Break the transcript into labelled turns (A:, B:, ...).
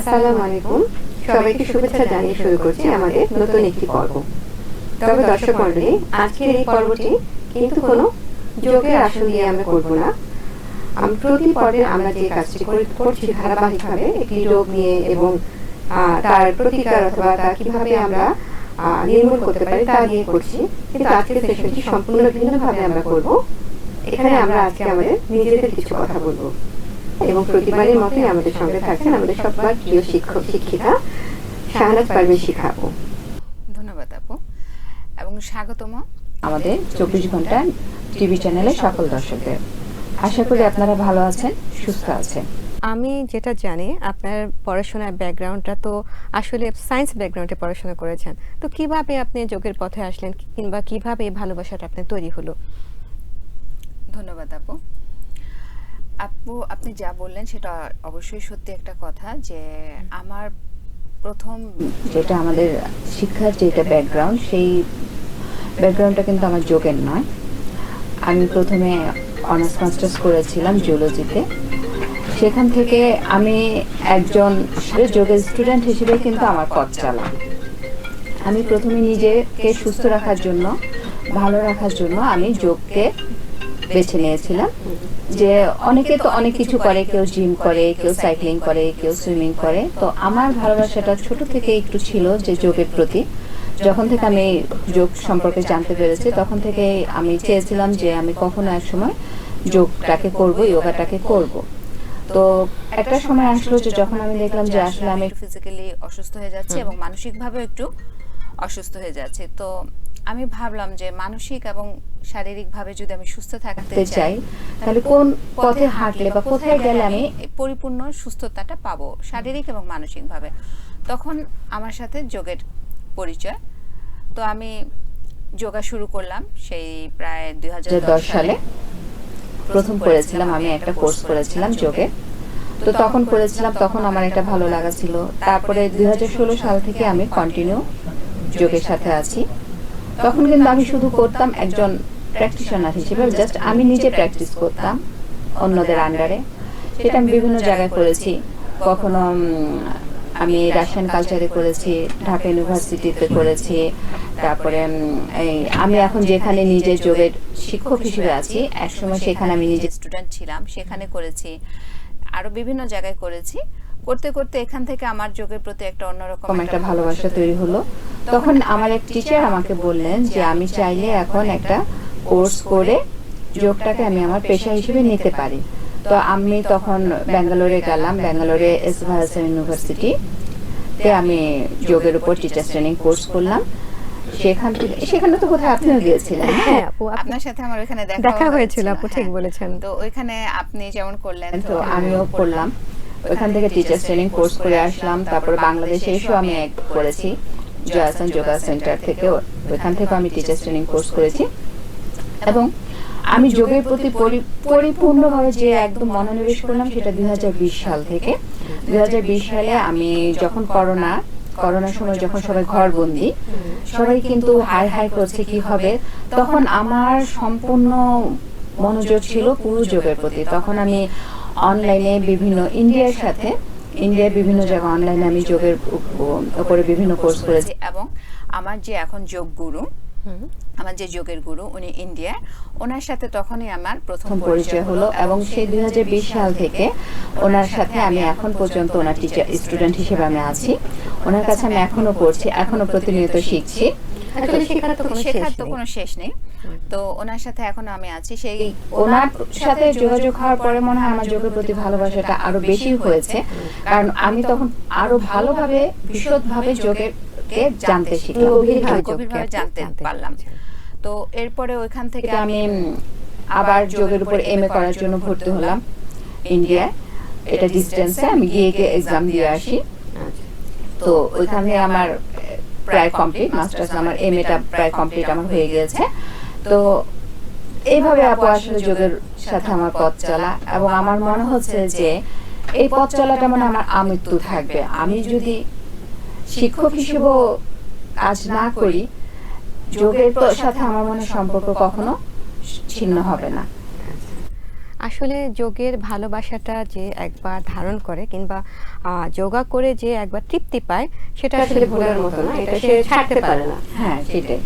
A: আসসালামু আলাইকুম। সবাইকে শুভেচ্ছা জানিয়ে শুরু করছি আমাদের নতুন একটি পর্ব। তবে দর্শক মণ্ডলী, আজকের এই পর্বটি কিন্তু কোনো যোগের আসন দিয়ে আমরা করব না। প্রতি পর্বে আমরা যে কাজটি করছি ধারাবাহিকভাবে একটি রোগ নিয়ে এবং তার প্রতিকার অথবা তা কীভাবে আমরা নির্মূল করতে পারি তা নিয়ে করছি। কিন্তু আজকের সেশনটি সম্পূর্ণ ভিন্নভাবে আমরা করব। এখানে আমরা আজকে আমাদের নিজেদের কিছু কথা বলব। এবং প্রতিবারের মতোই আমাদের সঙ্গে থাকছেন আমাদের সবার প্রিয় শিক্ষক শিক্ষিকা শাহনাজ পারভিন শিখাবো
B: ধন্যবাদ আপু। এবং স্বাগতম
C: আমাদের চব্বিশ ঘণ্টা টিভি চ্যানেলে সকল দর্শকদের। আশা করি আপনারা ভালো আছেন সুস্থ আছেন।
A: আমি যেটা জানি আপনার পড়াশোনার ব্যাকগ্রাউন্ডটা তো আসলে সায়েন্স ব্যাকগ্রাউন্ডে পড়াশোনা করেছেন। তো কীভাবে আপনি যোগের পথে আসলেন কিংবা কীভাবে এই ভালোবাসাটা আপনার তৈরি হলো?
B: ধন্যবাদ আপু। আপু, আপনি যা বললেন সেটা অবশ্যই সত্যি একটা কথা যে আমার প্রথম
C: যেটা আমাদের শিক্ষার যেটা ব্যাকগ্রাউন্ড সেই ব্যাকগ্রাউন্ডটা কিন্তু আমার যোগের নয়। আমি প্রথমে অনার্স মাস্টার্স করেছিলাম জিওলজিতে সেখান থেকে আমি একজন যোগের স্টুডেন্ট হিসেবে কিন্তু আমার পথ চালা। আমি প্রথমে নিজেকে সুস্থ রাখার জন্য, ভালো রাখার জন্য আমি যোগকে বেছে নিয়েছিলাম যে অনেকে তো অনেক কিছু করে কেউ জিম করে কেউ সাইক্লিং করে কেউ সুইমিং করে। তো আমার ভালোবাসাটা ছোট থেকে একটু ছিল যে যোগের প্রতি। যখন থেকে আমি যোগ সম্পর্কে জানতে পেরেছি তখন থেকে আমি চেয়েছিলাম যে আমি কখনো এক সময় যোগটাকে করব যোগাটাকে করব। তো একটা সময় আসলো যে যখন আমি দেখলাম যে আসলে আমি
B: ফিজিক্যালি অসুস্থ হয়ে যাচ্ছি এবং মানসিকভাবেও একটু অসুস্থ হয়ে যাচ্ছে। তো আমি ভাবলাম যে মানসিক এবং শারীরিকভাবে যদি আমি সুস্থ থাকতে
C: চাই তাহলে কোন পথে হাঁটলে বা কোথায় গেলে আমি
B: পরিপূর্ণ সুস্থতাটা পাবো শারীরিক এবং মানসিকভাবে। তখন আমার সাথে যোগের পরিচয়। তো আমি যোগা শুরু করলাম সেই প্রায় দুই হাজার
C: দশ সালে। প্রথম করেছিলাম আমি একটা কোর্স করেছিলাম যোগে। তো তখন করেছিলাম তখন আমার একটা ভালো লাগা ছিল। তারপরে দুই হাজার ষোলো সাল থেকে আমি কন্টিনিউ যোগের সাথে আছি। তখন কিন্তু আমি শুধু করতাম একজন প্র্যাকটিশনার হিসেবে জাস্ট আমি নিজে প্র্যাকটিস করতাম অন্যদের আন্ডারে সেটা আমি বিভিন্ন জায়গায় করেছি। কখনো আমি রাশিয়ান কালচারে করেছি ঢাকা ইউনিভার্সিটিতে করেছি তারপরে এই আমি এখন যেখানে নিজে যোগের শিক্ষক হিসেবে আছি একসময় সেখানে আমি নিজে
B: স্টুডেন্ট ছিলাম সেখানে করেছি আরও বিভিন্ন জায়গায় করেছি। করতে করতে এখান থেকে আমার যোগের প্রতি একটা অন্যরকম
C: একটা ভালোবাসা তৈরি হলো। তখন আমার এক টিচার আমাকে বললেন যে আমি চাইলে এখন একটা কোর্স করে যোগটাকে আমি আমার পেশা হিসেবে নিতে পারি। তো আমি তখন ব্যাঙ্গালোরে গেলাম ব্যাঙ্গালোরে এস ভারসান ইউনিভার্সিটি তে আমি যোগের উপর টিচার ট্রেনিং কোর্স করলাম। সেখান থেকে সেখানে তো কোথায় আপনিও গিয়েছিলেন
A: হ্যাঁ? আপু আপনি
B: আপনার সাথে আমার ওখানে দেখা
A: হয়েছিল আপু ঠিক
B: হ্যাঁ।
A: বলেছেন।
B: তো ওইখানে আপনি যেমন করলেন
C: তো আমিও করলাম। ওইখান থেকে টিচার ট্রেনিং কোর্স করে আসলাম তারপরে বাংলাদেশে এসেও আমি এক করেছি। জয়াসন যোগা সেন্টার থেকে ওইখান থেকে আমি টিচার ট্রেনিং কোর্স করেছি। এবং আমি যোগের প্রতি পরিপূর্ণভাবে যে একদম মনোনিবেশ করলাম সেটা দুই সাল থেকে। দুই হাজার বিশ সালে আমি যখন করোনা, করোনার সময় যখন সবাই ঘর বন্দি সবাই কিন্তু হাই হাই করছে কি হবে, তখন আমার সম্পূর্ণ মনোযোগ ছিল পুরো যোগের প্রতি। তখন আমি অনলাইনে বিভিন্ন ইন্ডিয়ার সাথে ইন্ডিয়ার বিভিন্ন জায়গায় অনলাইনে আমি যোগের উপরে বিভিন্ন কোর্স করেছি।
B: এবং আমার যে এখন যোগ গুরু আমার যে যোগের গুরু উনি ইন্ডিয়া ওনার সাথে তখনই আমার প্রথম
C: পরিচয় হলো এবং সেই দুই হাজার বিশ সাল থেকে ওনার সাথে আমি এখন পর্যন্ত ওনার টিচার স্টুডেন্ট হিসেবে আমি আছি। ওনার কাছে আমি এখনও পড়ছি এখনও প্রতিনিয়ত শিখছি।
A: শেখার তো কোনো
B: শেখার তো কোনো শেষ নেই। তো ওনার সাথে এখনও আমি আছি। সেই
C: ওনার সাথে যোগাযোগ হওয়ার পরে মনে হয় আমার যোগের প্রতি ভালোবাসাটা আরও বেশি হয়েছে। কারণ আমি তখন আরও ভালোভাবে বিশদভাবে যোগের জানতে শিখলাম।
A: গভীরভাবে
B: পারলাম। তো এরপরে ওইখান থেকে
C: আমি আবার যোগের উপর এম এ করার জন্য ভর্তি হলাম। ইন্ডিয়ায় এটা ডিস্টেন্সে আমি গিয়ে গিয়ে এক্সাম দিয়ে আসি।
A: আচ্ছা।
C: তো ওইখানে আমার প্রায় কমপ্লিট মাস্টার্স আমার এম এটা প্রায় কমপ্লিট আমার হয়ে গিয়েছে। তো এইভাবে আপু আসলে যোগের সাথে আমার পথ চলা এবং আমার মনে হচ্ছে যে এই পথ চলাটা মানে আমার আমৃত্যু থাকবে। আমি যদি শিক্ষক হিসেবেও কাজ না করি যোগের সাথে আমার মনে সম্পর্ক কখনো ছিন্ন হবে না।
A: আসলে যোগের ভালোবাসাটা যে একবার ধারণ করে কিংবা আহ, যোগা করে যে একবার তৃপ্তি পায় সেটা আসলে ভোলার মতো না। এটা সে ছাড়তে পারে না।
C: হ্যাঁ সেটাই।